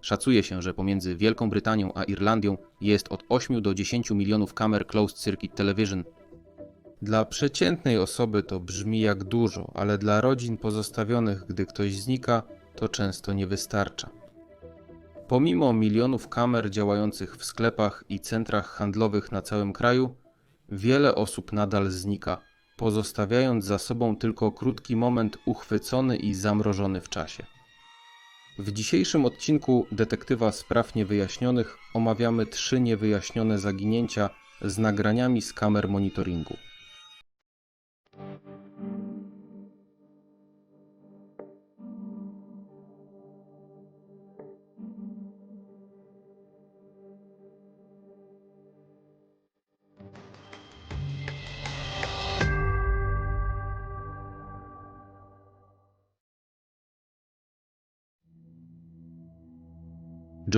Szacuje się, że pomiędzy Wielką Brytanią a Irlandią jest od 8 do 10 milionów kamer Closed Circuit Television. Dla przeciętnej osoby to brzmi jak dużo, ale dla rodzin pozostawionych, gdy ktoś znika, to często nie wystarcza. Pomimo milionów kamer działających w sklepach i centrach handlowych na całym kraju, wiele osób nadal znika, pozostawiając za sobą tylko krótki moment uchwycony i zamrożony w czasie. W dzisiejszym odcinku Detektywa Spraw Niewyjaśnionych omawiamy trzy niewyjaśnione zaginięcia z nagraniami z kamer monitoringu.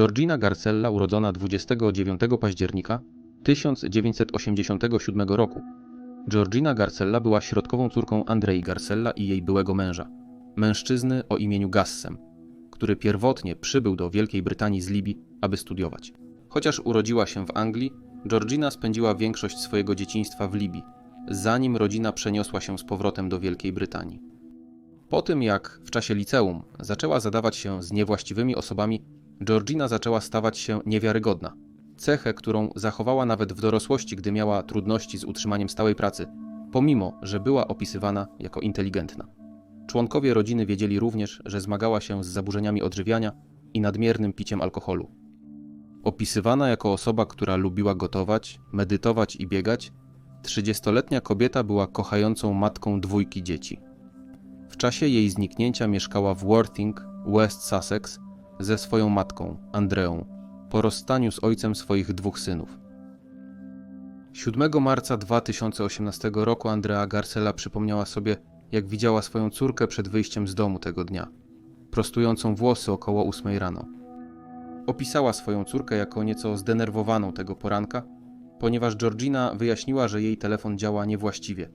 Georgina Garcella, urodzona 29 października 1987 roku. Georgina Garcella była środkową córką Andrei Garcella i jej byłego męża, mężczyzny o imieniu Gassem, który pierwotnie przybył do Wielkiej Brytanii z Libii, aby studiować. Chociaż urodziła się w Anglii, Georgina spędziła większość swojego dzieciństwa w Libii, zanim rodzina przeniosła się z powrotem do Wielkiej Brytanii. Po tym jak w czasie liceum zaczęła zadawać się z niewłaściwymi osobami, Georgina zaczęła stawać się niewiarygodna. Cechę, którą zachowała nawet w dorosłości, gdy miała trudności z utrzymaniem stałej pracy, pomimo że była opisywana jako inteligentna. Członkowie rodziny wiedzieli również, że zmagała się z zaburzeniami odżywiania i nadmiernym piciem alkoholu. Opisywana jako osoba, która lubiła gotować, medytować i biegać, 30-letnia kobieta była kochającą matką dwójki dzieci. W czasie jej zniknięcia mieszkała w Worthing, West Sussex, ze swoją matką, Andreą, po rozstaniu z ojcem swoich dwóch synów. 7 marca 2018 roku Andrea Garcella przypomniała sobie, jak widziała swoją córkę przed wyjściem z domu tego dnia, prostującą włosy około 8 rano. Opisała swoją córkę jako nieco zdenerwowaną tego poranka, ponieważ Georgina wyjaśniła, że jej telefon działa niewłaściwie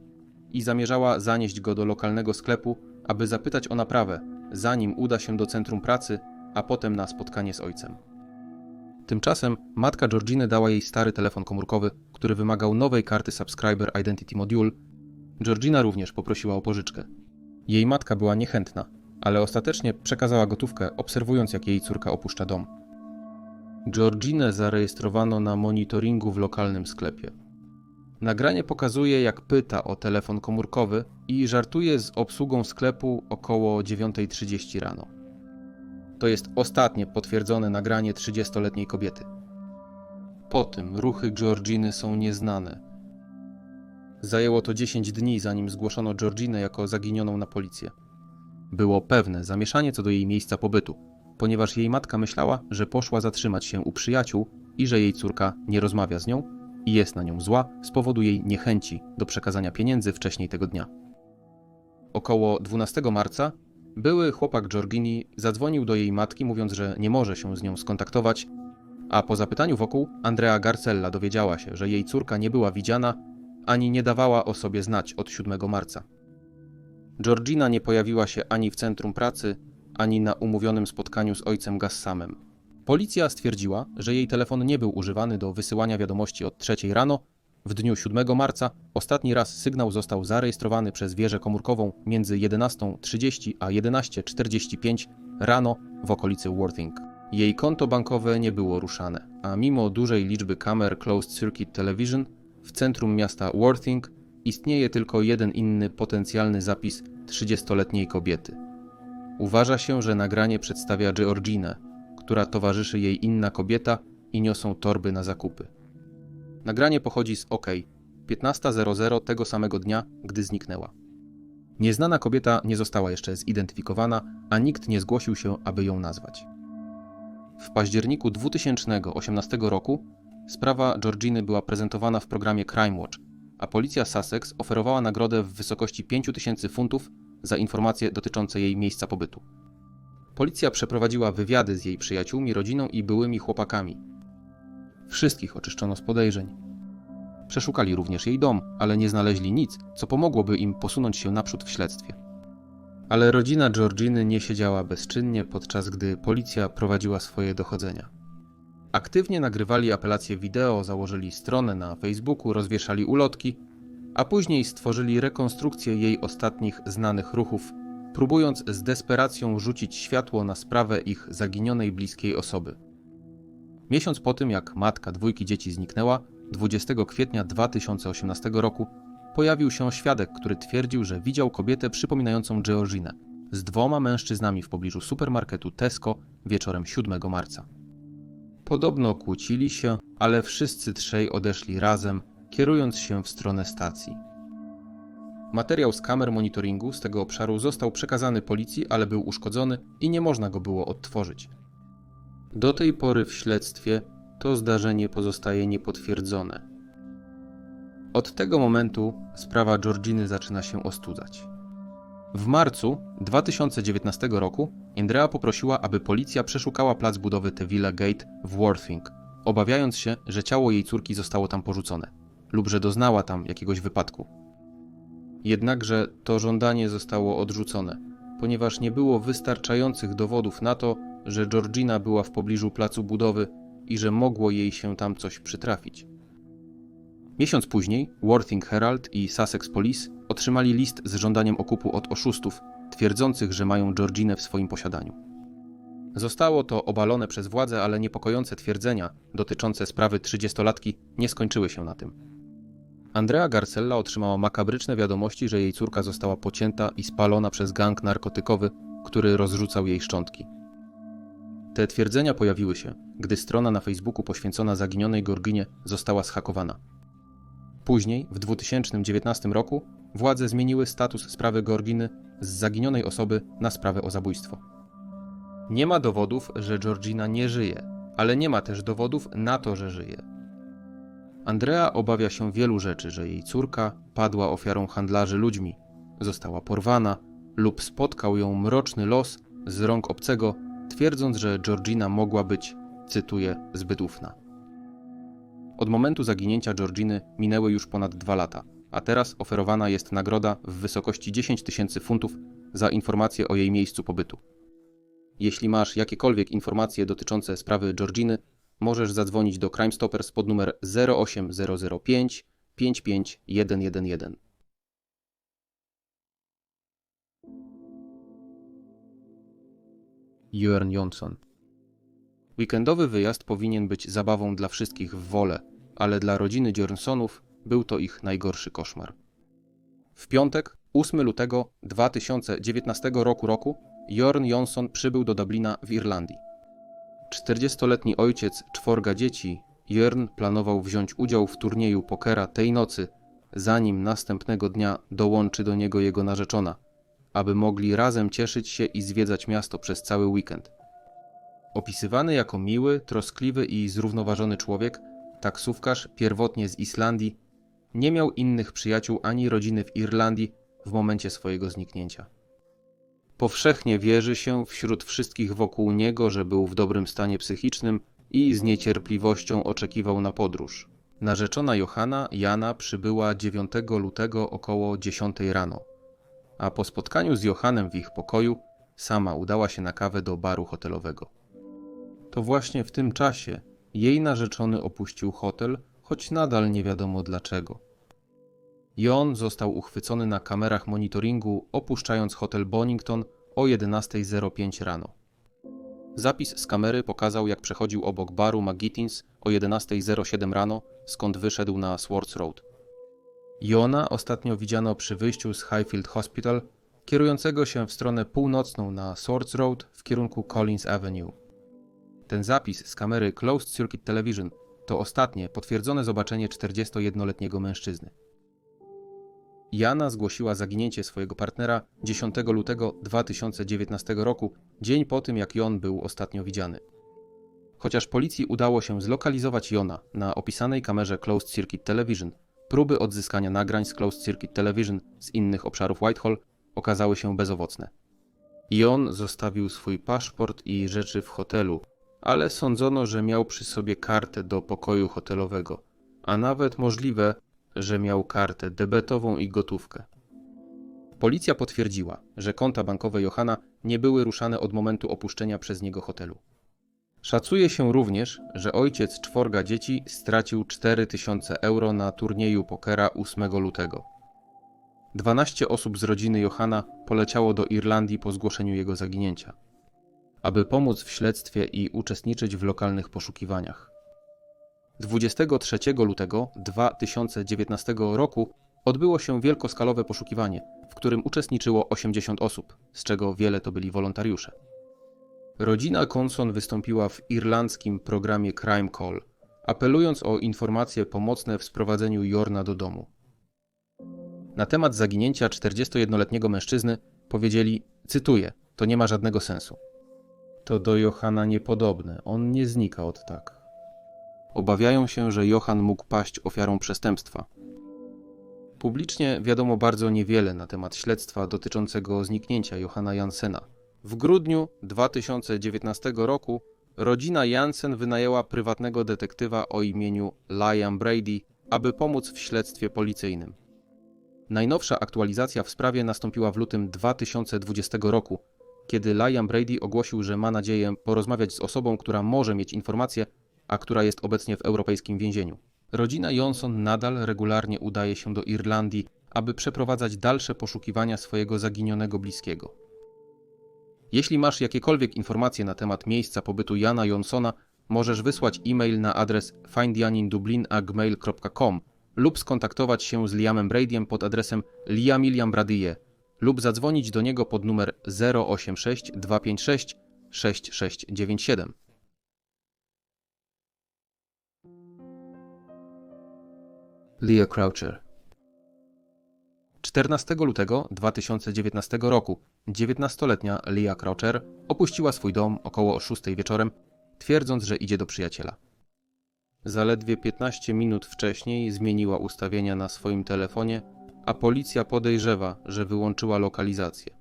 i zamierzała zanieść go do lokalnego sklepu, aby zapytać o naprawę, zanim uda się do centrum pracy a potem na spotkanie z ojcem. Tymczasem matka Georginy dała jej stary telefon komórkowy, który wymagał nowej karty Subscriber Identity Module. Georgina również poprosiła o pożyczkę. Jej matka była niechętna, ale ostatecznie przekazała gotówkę, obserwując jak jej córka opuszcza dom. Georginę zarejestrowano na monitoringu w lokalnym sklepie. Nagranie pokazuje, jak pyta o telefon komórkowy i żartuje z obsługą sklepu około 9.30 rano. To jest ostatnie potwierdzone nagranie 30-letniej kobiety. Po tym ruchy Georginy są nieznane. Zajęło to 10 dni, zanim zgłoszono Georginę jako zaginioną na policję. Było pewne zamieszanie co do jej miejsca pobytu, ponieważ jej matka myślała, że poszła zatrzymać się u przyjaciół i że jej córka nie rozmawia z nią i jest na nią zła z powodu jej niechęci do przekazania pieniędzy wcześniej tego dnia. Około 12 marca były chłopak Georgini zadzwonił do jej matki, mówiąc, że nie może się z nią skontaktować, a po zapytaniu wokół Andrea Garcella dowiedziała się, że jej córka nie była widziana ani nie dawała o sobie znać od 7 marca. Georgina nie pojawiła się ani w centrum pracy, ani na umówionym spotkaniu z ojcem Gassamem. Policja stwierdziła, że jej telefon nie był używany do wysyłania wiadomości od 3 rano, w dniu 7 marca ostatni raz sygnał został zarejestrowany przez wieżę komórkową między 11.30 a 11.45 rano w okolicy Worthing. Jej konto bankowe nie było ruszane, a mimo dużej liczby kamer Closed Circuit Television w centrum miasta Worthing istnieje tylko jeden inny potencjalny zapis 30-letniej kobiety. Uważa się, że nagranie przedstawia Georginę, która towarzyszy jej inna kobieta i niosą torby na zakupy. Nagranie pochodzi z OK 15.00 tego samego dnia, gdy zniknęła. Nieznana kobieta nie została jeszcze zidentyfikowana, a nikt nie zgłosił się, aby ją nazwać. W październiku 2018 roku sprawa Georginy była prezentowana w programie Crime Watch, a policja Sussex oferowała nagrodę w wysokości 5000 funtów za informacje dotyczące jej miejsca pobytu. Policja przeprowadziła wywiady z jej przyjaciółmi, rodziną i byłymi chłopakami, Wszystkich oczyszczono z podejrzeń. Przeszukali również jej dom, ale nie znaleźli nic, co pomogłoby im posunąć się naprzód w śledztwie. Ale rodzina Georginy nie siedziała bezczynnie, podczas gdy policja prowadziła swoje dochodzenia. Aktywnie nagrywali apelacje wideo, założyli stronę na Facebooku, rozwieszali ulotki, a później stworzyli rekonstrukcję jej ostatnich znanych ruchów, próbując z desperacją rzucić światło na sprawę ich zaginionej bliskiej osoby. Miesiąc po tym, jak matka dwójki dzieci zniknęła, 20 kwietnia 2018 roku pojawił się świadek, który twierdził, że widział kobietę przypominającą Georginę z dwoma mężczyznami w pobliżu supermarketu Tesco wieczorem 7 marca. Podobno kłócili się, ale wszyscy trzej odeszli razem, kierując się w stronę stacji. Materiał z kamer monitoringu z tego obszaru został przekazany policji, ale był uszkodzony i nie można go było odtworzyć. Do tej pory w śledztwie to zdarzenie pozostaje niepotwierdzone. Od tego momentu sprawa Georginy zaczyna się ostudzać. W marcu 2019 roku Andrea poprosiła, aby policja przeszukała plac budowy The Villa Gate w Worthing, obawiając się, że ciało jej córki zostało tam porzucone lub że doznała tam jakiegoś wypadku. Jednakże to żądanie zostało odrzucone, ponieważ nie było wystarczających dowodów na to, że Georgina była w pobliżu placu budowy i że mogło jej się tam coś przytrafić. Miesiąc później Worthing Herald i Sussex Police otrzymali list z żądaniem okupu od oszustów, twierdzących, że mają Georginę w swoim posiadaniu. Zostało to obalone przez władze, ale niepokojące twierdzenia dotyczące sprawy 30-latki nie skończyły się na tym. Andrea Garcella otrzymała makabryczne wiadomości, że jej córka została pocięta i spalona przez gang narkotykowy, który rozrzucał jej szczątki. Te twierdzenia pojawiły się, gdy strona na Facebooku poświęcona zaginionej Gorginie została schakowana. Później, w 2019 roku, władze zmieniły status sprawy Gorginy z zaginionej osoby na sprawę o zabójstwo. Nie ma dowodów, że Georgina nie żyje, ale nie ma też dowodów na to, że żyje. Andrea obawia się wielu rzeczy, że jej córka padła ofiarą handlarzy ludźmi, została porwana lub spotkał ją mroczny los z rąk obcego, twierdząc, że Georgina mogła być, cytuję, zbyt ufna. Od momentu zaginięcia Georginy minęły już ponad dwa lata, a teraz oferowana jest nagroda w wysokości 10 tysięcy funtów za informacje o jej miejscu pobytu. Jeśli masz jakiekolwiek informacje dotyczące sprawy Georginy, możesz zadzwonić do Crime Stoppers pod numer 08005 55111. Jörn Jonsson Weekendowy wyjazd powinien być zabawą dla wszystkich w wolę, ale dla rodziny Jörnsonów był to ich najgorszy koszmar. W piątek, 8 lutego 2019 roku roku, Jorn Jonsson przybył do Dublina w Irlandii. 40-letni ojciec czworga dzieci, Jörn planował wziąć udział w turnieju pokera tej nocy, zanim następnego dnia dołączy do niego jego narzeczona, aby mogli razem cieszyć się i zwiedzać miasto przez cały weekend. Opisywany jako miły, troskliwy i zrównoważony człowiek, taksówkarz pierwotnie z Islandii, nie miał innych przyjaciół ani rodziny w Irlandii w momencie swojego zniknięcia. Powszechnie wierzy się wśród wszystkich wokół niego, że był w dobrym stanie psychicznym i z niecierpliwością oczekiwał na podróż. Narzeczona Johanna, Jana, przybyła 9 lutego około 10 rano, a po spotkaniu z Johannem w ich pokoju sama udała się na kawę do baru hotelowego. To właśnie w tym czasie jej narzeczony opuścił hotel, choć nadal nie wiadomo dlaczego. Jon został uchwycony na kamerach monitoringu, opuszczając hotel Bonington o 11.05 rano. Zapis z kamery pokazał, jak przechodził obok baru McGittins o 11.07 rano, skąd wyszedł na Swartz Road. Jona ostatnio widziano przy wyjściu z Highfield Hospital, kierującego się w stronę północną na Swartz Road w kierunku Collins Avenue. Ten zapis z kamery Closed Circuit Television to ostatnie potwierdzone zobaczenie 41-letniego mężczyzny. Jana zgłosiła zaginięcie swojego partnera 10 lutego 2019 roku, dzień po tym jak Jon był ostatnio widziany. Chociaż policji udało się zlokalizować Jona na opisanej kamerze Closed Circuit Television, próby odzyskania nagrań z Closed Circuit Television z innych obszarów Whitehall okazały się bezowocne. Jon zostawił swój paszport i rzeczy w hotelu, ale sądzono, że miał przy sobie kartę do pokoju hotelowego, a nawet możliwe, że miał kartę debetową i gotówkę. Policja potwierdziła, że konta bankowe Johana nie były ruszane od momentu opuszczenia przez niego hotelu. Szacuje się również, że ojciec czworga dzieci stracił 4000 euro na turnieju pokera 8 lutego. 12 osób z rodziny Johana poleciało do Irlandii po zgłoszeniu jego zaginięcia, aby pomóc w śledztwie i uczestniczyć w lokalnych poszukiwaniach. 23 lutego 2019 roku odbyło się wielkoskalowe poszukiwanie, w którym uczestniczyło 80 osób, z czego wiele to byli wolontariusze. Rodzina Conson wystąpiła w irlandzkim programie Crime Call, apelując o informacje pomocne w sprowadzeniu Jorna do domu. Na temat zaginięcia 41-letniego mężczyzny powiedzieli, cytuję, to nie ma żadnego sensu. To do Johana niepodobne, on nie znika od tak. Obawiają się, że Johan mógł paść ofiarą przestępstwa. Publicznie wiadomo bardzo niewiele na temat śledztwa dotyczącego zniknięcia Johana Jansena. W grudniu 2019 roku rodzina Jansen wynajęła prywatnego detektywa o imieniu Liam Brady, aby pomóc w śledztwie policyjnym. Najnowsza aktualizacja w sprawie nastąpiła w lutym 2020 roku, kiedy Liam Brady ogłosił, że ma nadzieję porozmawiać z osobą, która może mieć informacje, a która jest obecnie w europejskim więzieniu. Rodzina Johnson nadal regularnie udaje się do Irlandii, aby przeprowadzać dalsze poszukiwania swojego zaginionego bliskiego. Jeśli masz jakiekolwiek informacje na temat miejsca pobytu Jana Johnsona, możesz wysłać e-mail na adres findjanindublin@gmail.com lub skontaktować się z Liamem Bradiem pod adresem liamiliambradye lub zadzwonić do niego pod numer 086 256 6697. Leah Croucher 14 lutego 2019 roku 19-letnia Leah Croucher opuściła swój dom około o 6 wieczorem, twierdząc, że idzie do przyjaciela. Zaledwie 15 minut wcześniej zmieniła ustawienia na swoim telefonie, a policja podejrzewa, że wyłączyła lokalizację.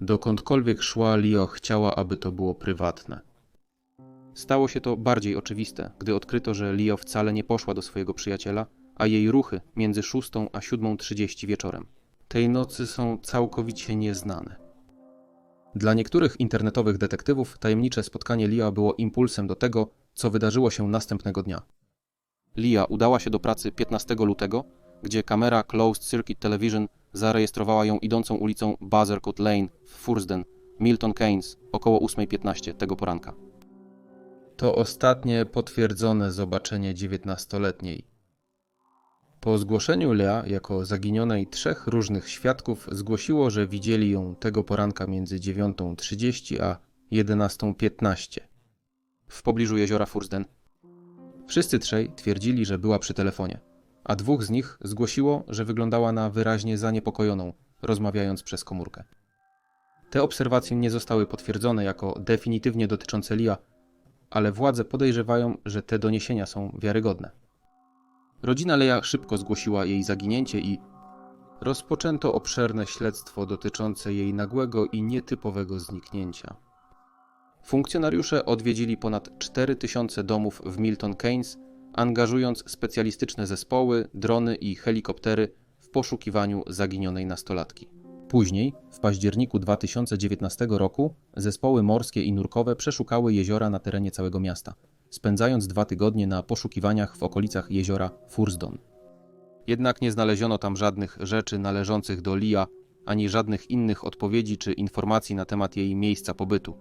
Dokądkolwiek szła, Leo chciała, aby to było prywatne. Stało się to bardziej oczywiste, gdy odkryto, że Leo wcale nie poszła do swojego przyjaciela, a jej ruchy między 6 a 7.30 wieczorem. Tej nocy są całkowicie nieznane. Dla niektórych internetowych detektywów tajemnicze spotkanie Lia było impulsem do tego, co wydarzyło się następnego dnia. Lia udała się do pracy 15 lutego, gdzie kamera Closed Circuit Television zarejestrowała ją idącą ulicą Buzzercoot Lane w Fursden, Milton Keynes, około 8.15 tego poranka. To ostatnie potwierdzone zobaczenie dziewiętnastoletniej. Po zgłoszeniu Lea jako zaginionej trzech różnych świadków zgłosiło, że widzieli ją tego poranka między 9.30 a 11.15 w pobliżu jeziora Fursden. Wszyscy trzej twierdzili, że była przy telefonie, a dwóch z nich zgłosiło, że wyglądała na wyraźnie zaniepokojoną, rozmawiając przez komórkę. Te obserwacje nie zostały potwierdzone jako definitywnie dotyczące Lia, ale władze podejrzewają, że te doniesienia są wiarygodne. Rodzina Leja szybko zgłosiła jej zaginięcie i rozpoczęto obszerne śledztwo dotyczące jej nagłego i nietypowego zniknięcia. Funkcjonariusze odwiedzili ponad 4000 domów w Milton Keynes, angażując specjalistyczne zespoły, drony i helikoptery w poszukiwaniu zaginionej nastolatki. Później, w październiku 2019 roku, zespoły morskie i nurkowe przeszukały jeziora na terenie całego miasta, spędzając dwa tygodnie na poszukiwaniach w okolicach jeziora Fursdon. Jednak nie znaleziono tam żadnych rzeczy należących do Lia, ani żadnych innych odpowiedzi czy informacji na temat jej miejsca pobytu.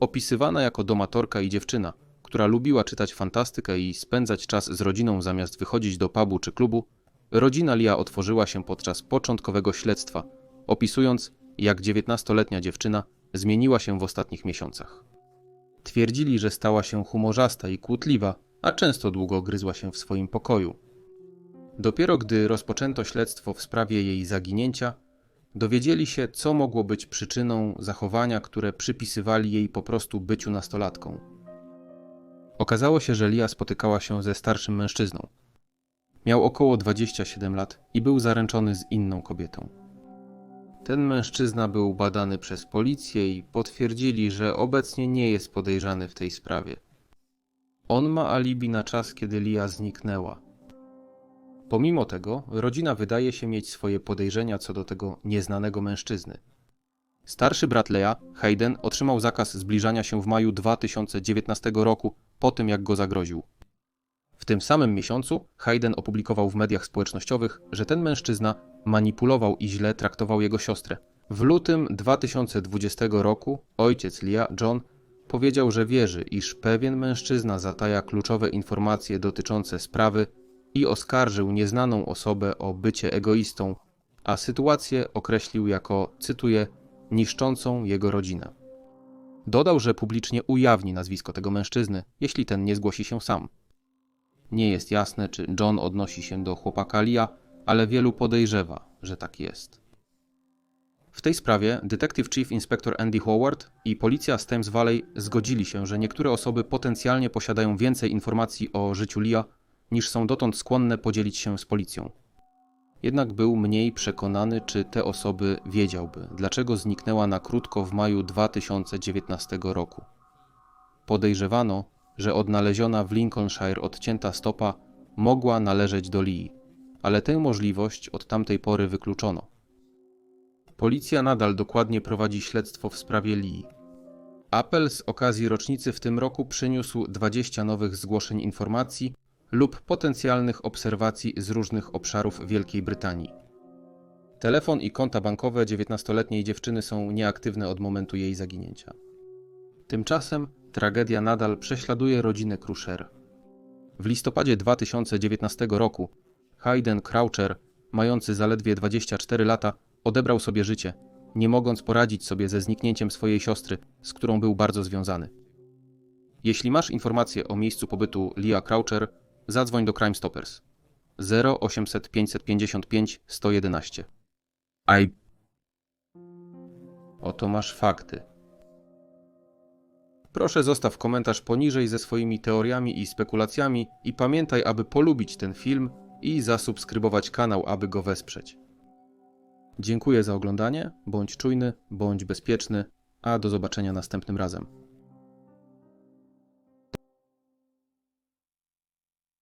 Opisywana jako domatorka i dziewczyna, która lubiła czytać fantastykę i spędzać czas z rodziną zamiast wychodzić do pubu czy klubu, rodzina Lia otworzyła się podczas początkowego śledztwa, opisując, jak 19-letnia dziewczyna zmieniła się w ostatnich miesiącach. Twierdzili, że stała się humorzasta i kłótliwa, a często długo gryzła się w swoim pokoju. Dopiero gdy rozpoczęto śledztwo w sprawie jej zaginięcia, dowiedzieli się, co mogło być przyczyną zachowania, które przypisywali jej po prostu byciu nastolatką. Okazało się, że Lia spotykała się ze starszym mężczyzną. Miał około 27 lat i był zaręczony z inną kobietą. Ten mężczyzna był badany przez policję i potwierdzili, że obecnie nie jest podejrzany w tej sprawie. On ma alibi na czas, kiedy Lia zniknęła. Pomimo tego, rodzina wydaje się mieć swoje podejrzenia co do tego nieznanego mężczyzny. Starszy brat Lea, Hayden, otrzymał zakaz zbliżania się w maju 2019 roku po tym, jak go zagroził. W tym samym miesiącu Hayden opublikował w mediach społecznościowych, że ten mężczyzna manipulował i źle traktował jego siostrę. W lutym 2020 roku ojciec Lia, John, powiedział, że wierzy, iż pewien mężczyzna zataja kluczowe informacje dotyczące sprawy i oskarżył nieznaną osobę o bycie egoistą, a sytuację określił jako, cytuję, niszczącą jego rodzinę. Dodał, że publicznie ujawni nazwisko tego mężczyzny, jeśli ten nie zgłosi się sam. Nie jest jasne, czy John odnosi się do chłopaka Lia, ale wielu podejrzewa, że tak jest. W tej sprawie detektyw chief inspector Andy Howard i policja z Thames Valley zgodzili się, że niektóre osoby potencjalnie posiadają więcej informacji o życiu Lia niż są dotąd skłonne podzielić się z policją. Jednak był mniej przekonany, czy te osoby wiedziałby, dlaczego zniknęła na krótko w maju 2019 roku. Podejrzewano, że odnaleziona w Lincolnshire odcięta stopa mogła należeć do Lee, ale tę możliwość od tamtej pory wykluczono. Policja nadal dokładnie prowadzi śledztwo w sprawie Lee. Apel z okazji rocznicy w tym roku przyniósł 20 nowych zgłoszeń informacji lub potencjalnych obserwacji z różnych obszarów Wielkiej Brytanii. Telefon i konta bankowe 19-letniej dziewczyny są nieaktywne od momentu jej zaginięcia. Tymczasem tragedia nadal prześladuje rodzinę Crusher. W listopadzie 2019 roku Hayden Croucher, mający zaledwie 24 lata, odebrał sobie życie, nie mogąc poradzić sobie ze zniknięciem swojej siostry, z którą był bardzo związany. Jeśli masz informacje o miejscu pobytu Lia Croucher, zadzwoń do Crime Stoppers 0800 555 111. I. Oto masz fakty. Proszę zostaw komentarz poniżej ze swoimi teoriami i spekulacjami i pamiętaj, aby polubić ten film i zasubskrybować kanał, aby go wesprzeć. Dziękuję za oglądanie, bądź czujny, bądź bezpieczny, a do zobaczenia następnym razem.